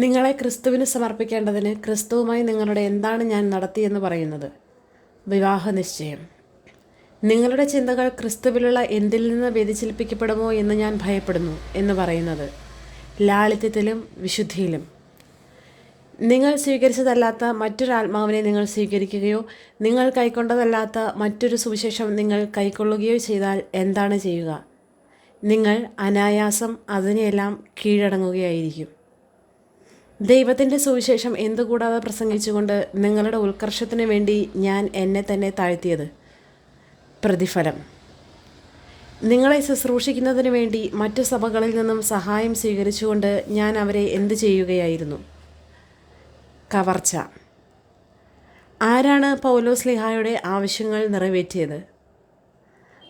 നിങ്ങളെ ക്രിസ്തുവിന് സമർപ്പിക്കേണ്ടതിന് ക്രിസ്തുവുമായി നിങ്ങളുടെ എന്താണ് ഞാൻ നടത്തിയെന്ന് പറയുന്നത്? വിവാഹ നിശ്ചയം. നിങ്ങളുടെ ചിന്തകൾ ക്രിസ്തുവിലുള്ള എന്തിൽ നിന്ന് വ്യതിചലിപ്പിക്കപ്പെടുമോ എന്ന് ഞാൻ ഭയപ്പെടുന്നു എന്ന് പറയുന്നത് ലാളിത്യത്തിലും വിശുദ്ധിയിലും. നിങ്ങൾ സ്വീകരിച്ചതല്ലാത്ത മറ്റൊരാത്മാവിനെ നിങ്ങൾ സ്വീകരിക്കുകയോ നിങ്ങൾ കൈക്കൊണ്ടതല്ലാത്ത മറ്റൊരു സുവിശേഷം നിങ്ങൾ കൈക്കൊള്ളുകയോ ചെയ്താൽ എന്താണ് ചെയ്യുക? നിങ്ങൾ അനായാസം അതിനെയെല്ലാം കീഴടങ്ങുകയായിരിക്കും. ദൈവത്തിന്റെ സുവിശേഷം എന്തുകൂടാതെ പ്രസംഗിച്ചുകൊണ്ട് നിങ്ങളുടെ ഉത്കർഷത്തിന് വേണ്ടി ഞാൻ എന്നെ തന്നെ താഴ്ത്തിയത്? പ്രതിഫലം. നിങ്ങളെ ശുശ്രൂഷിക്കുന്നതിന് വേണ്ടി മറ്റു സഭകളിൽ നിന്നും സഹായം സ്വീകരിച്ചുകൊണ്ട് ഞാൻ അവരെ എന്തു ചെയ്യുകയായിരുന്നു? കവർച്ച. ആരാണ് പൗലോസ് ലിഹായുടെ ആവശ്യങ്ങൾ നിറവേറ്റിയത്?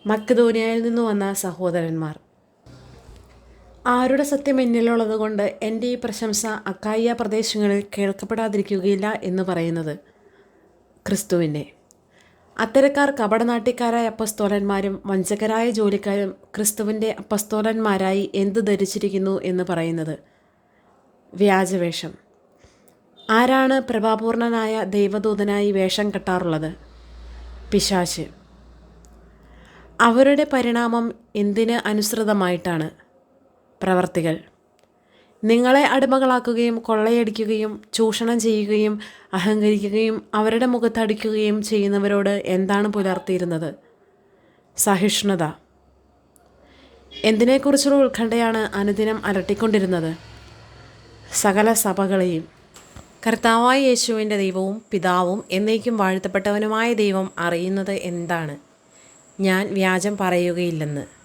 മക്കദോനിയയിൽ നിന്നു വന്ന സഹോദരന്മാർ. ആരുടെ സത്യം എന്നിലുള്ളത് കൊണ്ട് എന്റെ ഈ പ്രശംസ അക്കായ പ്രദേശങ്ങളിൽ കേൾക്കപ്പെടാതിരിക്കുകയില്ല എന്ന് പറയുന്നത് ക്രിസ്തുവിന്റെ. അത്തരക്കാർ കപടനാട്ടിക്കാരായ അപ്പസ്തോലന്മാരും വഞ്ചകരായ ജോലിക്കാരും ക്രിസ്തുവിന്റെ അപ്പസ്തോലന്മാരായി എന്ത് ധരിച്ചിരിക്കുന്നു എന്ന് പറയുന്നത് വ്യാജവേഷം. ആരാണ് പ്രഭാപൂർണനായ ദൈവദൂതനായി വേഷം കെട്ടാറുള്ളത്? പിശാശ് അവരുടെ പരിണാമം എന്തിന് അനുസൃതമായിട്ടാണ്? പ്രവർത്തികൾ. നിങ്ങളെ അടിമകളാക്കുകയും കൊള്ളയടിക്കുകയും ചൂഷണം ചെയ്യുകയും അഹങ്കരിക്കുകയും അവരുടെ മുഖത്തടിക്കുകയും ചെയ്യുന്നവരോട് എന്താണ് പുലർത്തിയിരുന്നത്? സഹിഷ്ണുത. എന്തിനെക്കുറിച്ചുള്ള ഉത്കണ്ഠയാണ് അനുദിനം അലട്ടിക്കൊണ്ടിരുന്നത്? സകല സഭകളെയും. കർത്താവായ യേശുവിന്റെ ദൈവവും പിതാവും എന്നേക്കും വാഴ്ത്തപ്പെട്ടവനുമായ ദൈവം അറിയുന്നത് എന്താണ്? ഞാൻ വ്യാജം പറയുകയില്ലെന്ന്.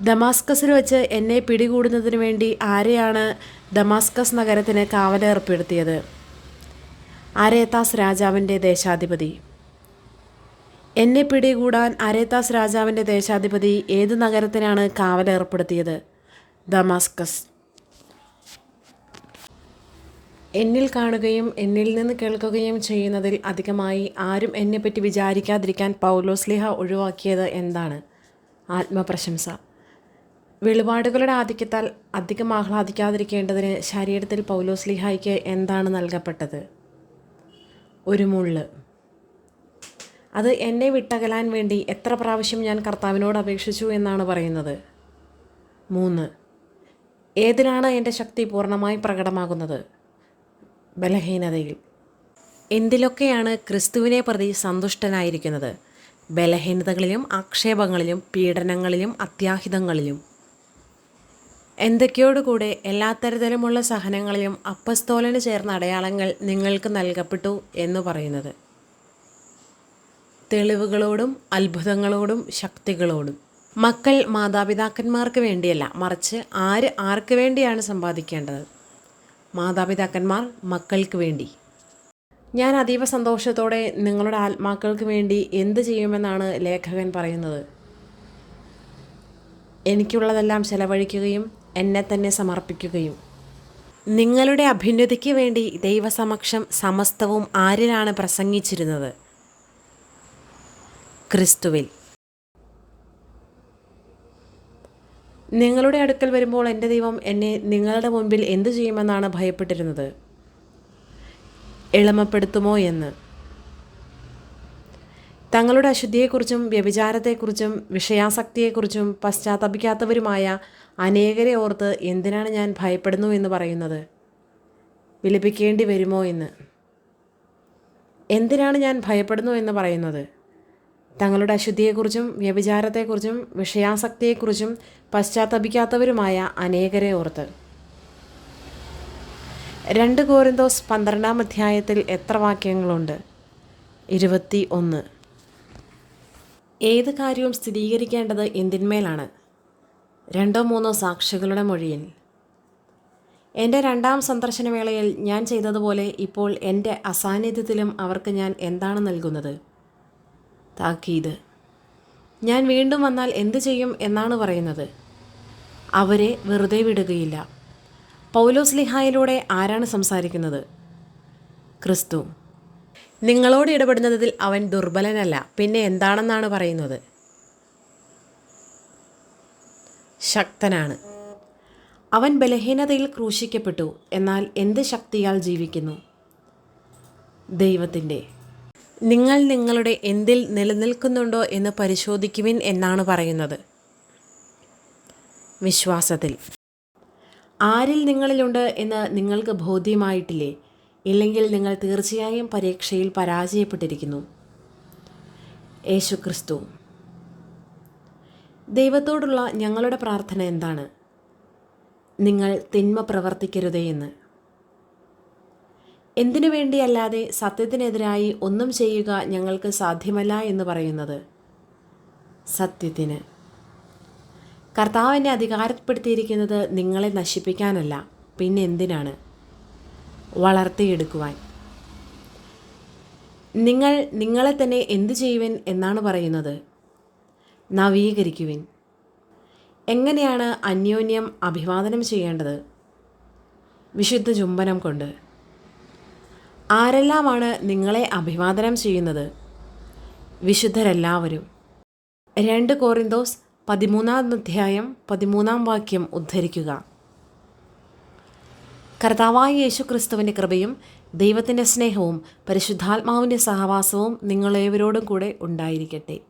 ദമാസ്കസിൽ വെച്ച് എന്നെ പിടികൂടുന്നതിന് വേണ്ടി ആരെയാണ് ദമാസ്കസ് നഗരത്തിന് കാവലേർപ്പെടുത്തിയത്? അരേതാസ് രാജാവിന്റെ ദേശാധിപതി. എന്നെ പിടികൂടാൻ അരേതാസ് രാജാവിന്റെ ദേശാധിപതി ഏത് നഗരത്തിനാണ് കാവലേർപ്പെടുത്തിയത്? ദമാസ്കസ്. എന്നിൽ കാണുകയും എന്നിൽ നിന്ന് കേൾക്കുകയും ചെയ്യുന്നതിൽ അധികമായി ആരും എന്നെപ്പറ്റി വിചാരിക്കാതിരിക്കാൻ പൗലോസ്ലിഹ ഒഴിവാക്കിയത് എന്താണ്? ആത്മപ്രശംസ. വെളിപാടുകളുടെ ആധിക്യത്താൽ അധികം ആഹ്ലാദിക്കാതിരിക്കേണ്ടതിന് ശരീരത്തിൽ പൗലോസ്ലിഹായ്ക്ക് എന്താണ് നൽകപ്പെട്ടത്? ഒരു മുള്ള്. അത് എന്നെ വിട്ടകലാൻ വേണ്ടി എത്ര പ്രാവശ്യം ഞാൻ കർത്താവിനോട് അപേക്ഷിച്ചു എന്നാണ് പറയുന്നത്? മൂന്ന്. ഏതിനാണ് എന്റെ ശക്തി പൂർണമായി പ്രകടമാകുന്നത്? ബലഹീനതയിൽ. എന്തിലൊക്കെയാണ് ക്രിസ്തുവിനെ പ്രതി സന്തുഷ്ടനായിരിക്കുന്നത്? ബലഹീനതകളിലും ആക്ഷേപങ്ങളിലും പീഡനങ്ങളിലും അത്യാഹിതങ്ങളിലും. എന്തൊക്കെയോടുകൂടെ എല്ലാ തരത്തിലുമുള്ള സഹനങ്ങളിലും അപ്പസ്തോലന് ചേർന്ന അടയാളങ്ങൾ നിങ്ങൾക്ക് നൽകപ്പെട്ടു എന്ന് പറയുന്നത്. തെളിവുകളോടും അത്ഭുതങ്ങളോടും ശക്തികളോടും. മക്കൾ മാതാപിതാക്കന്മാർക്ക് വേണ്ടിയല്ല മറിച്ച് ആര് ആർക്ക് വേണ്ടിയാണ് സമ്പാദിക്കേണ്ടത്? മാതാപിതാക്കന്മാർ മക്കൾക്ക് വേണ്ടി. ഞാൻ അതീവ സന്തോഷത്തോടെ നിങ്ങളുടെ ആത്മാക്കൾക്ക് വേണ്ടി എന്ത് ചെയ്യുമെന്നാണ് ലേഖകൻ പറയുന്നത്. എനിക്കുള്ളതെല്ലാം ചെലവഴിക്കുകയും എന്നെ തന്നെ സമർപ്പിക്കുകയും. നിങ്ങളുടെ അഭ്യുന്നതിക്ക് വേണ്ടി ദൈവസമക്ഷം സമസ്തവും ആരിലാണ് പ്രസംഗിച്ചിരുന്നത്? ക്രിസ്തുവിൽ. നിങ്ങളുടെ അടുക്കൽ വരുമ്പോൾ എന്റെ ദൈവം എന്നെ നിങ്ങളുടെ മുൻപിൽ എന്തു ചെയ്യുമെന്നാണ് ഭയപ്പെട്ടിരുന്നത്? എളിമപ്പെടുത്തുമോ എന്ന്. തങ്ങളുടെ അശുദ്ധിയെക്കുറിച്ചും വ്യഭിചാരത്തെക്കുറിച്ചും വിഷയാസക്തിയെക്കുറിച്ചും പശ്ചാത്തപിക്കാത്തവരുമായ അനേകരെ ഓർത്ത് എന്തിനാണ് ഞാൻ ഭയപ്പെടുന്നു എന്ന് പറയുന്നത്? വിലപിക്കേണ്ടി വരുമോ എന്ന്? എന്തിനാണ് ഞാൻ ഭയപ്പെടുന്നു എന്ന് പറയുന്നത്? തങ്ങളുടെ അശുദ്ധിയെക്കുറിച്ചും വ്യഭിചാരത്തെക്കുറിച്ചും വിഷയാസക്തിയെക്കുറിച്ചും പശ്ചാത്തപിക്കാത്തവരുമായ അനേകരെ ഓർത്ത്. രണ്ട് കോരിന്തോസ് പന്ത്രണ്ടാം അധ്യായത്തിൽ എത്ര വാക്യങ്ങളുണ്ട്? ഇരുപത്തി ഒന്ന്. ഏത് കാര്യവും സ്ഥിരീകരിക്കേണ്ടത് എന്തിന്മേലാണ്? രണ്ടോ മൂന്നോ സാക്ഷികളുടെ മൊഴിയിൽ. എന്റെ രണ്ടാം സന്ദർശനവേളയിൽ ഞാൻ ചെയ്തതുപോലെ ഇപ്പോൾ എന്റെ അസാന്നിധ്യത്തിലും അവർക്ക് ഞാൻ എന്താണ് നൽകുന്നത്? താക്കീത്. ഞാൻ വീണ്ടും വന്നാൽ എന്ത് ചെയ്യും എന്നാണ് പറയുന്നത്? അവരെ വെറുതെ വിടുകയില്ല. പൗലോസ് ലിഹായിലൂടെ ആരാണ് സംസാരിക്കുന്നത്? ക്രിസ്തു. നിങ്ങളോട് ഇടപെടുന്നതിൽ അവൻ ദുർബലനല്ല. പിന്നെ എന്താണെന്നാണ് പറയുന്നത്? ശക്തനാണ്. അവൻ ബലഹീനതയിൽ ക്രൂശിക്കപ്പെട്ടു എന്നാൽ എന്ത് ശക്തിയാൽ ജീവിക്കുന്നു? ദൈവത്തിന്റെ നിങ്ങൾ നിങ്ങളുടെ എന്തിൽ നിലനിൽക്കുന്നുണ്ടോ എന്ന് പരിശോധിക്കുവിൻ എന്നാണ് പറയുന്നത്. വിശ്വാസത്തിൽ ആരിൽ നിങ്ങളിലുണ്ട് എന്ന് നിങ്ങൾക്ക് ബോധ്യമായിട്ടില്ലേ? ഇല്ലെങ്കിൽ നിങ്ങൾ തീർച്ചയായും പരീക്ഷയിൽ പരാജയപ്പെട്ടിരിക്കുന്നു. യേശുക്രിസ്തു. ദൈവത്തോടുള്ള ഞങ്ങളുടെ പ്രാർത്ഥന എന്താണ്? നിങ്ങൾ തിന്മ പ്രവർത്തിക്കരുതേ എന്ന്. എന്തിനു വേണ്ടിയല്ലാതെ സത്യത്തിനെതിരായി ഒന്നും ചെയ്യുക ഞങ്ങൾക്ക് സാധ്യമല്ല എന്ന് പറയുന്നത്? സത്യത്തിന്. കർത്താവിനെ അധികാരപ്പെടുത്തിയിരിക്കുന്നത് നിങ്ങളെ നശിപ്പിക്കാനല്ല പിന്നെ എന്തിനാണ്? വളർത്തിയെടുക്കുവാൻ. നിങ്ങൾ നിങ്ങളെ തന്നെ എന്തു ചെയ്യുവൻ എന്നാണ് പറയുന്നത്? നവീകരിക്കുവിൻ. എങ്ങനെയാണ് അന്യോന്യം അഭിവാദനം ചെയ്യേണ്ടത്? വിശുദ്ധ ചുംബനം കൊണ്ട്. ആരെല്ലാമാണ് നിങ്ങളെ അഭിവാദനം ചെയ്യുന്നത്? വിശുദ്ധരെല്ലാവരും. രണ്ട് കോറിന്തോസ് പതിമൂന്നാം അധ്യായം പതിമൂന്നാം വാക്യം ഉദ്ധരിക്കുക. കർത്താവായ യേശു ക്രിസ്തുവിന്റെ കൃപയും ദൈവത്തിന്റെ സ്നേഹവും പരിശുദ്ധാത്മാവിന്റെ സഹവാസവും നിങ്ങളേവരോടും കൂടെ ഉണ്ടായിരിക്കട്ടെ.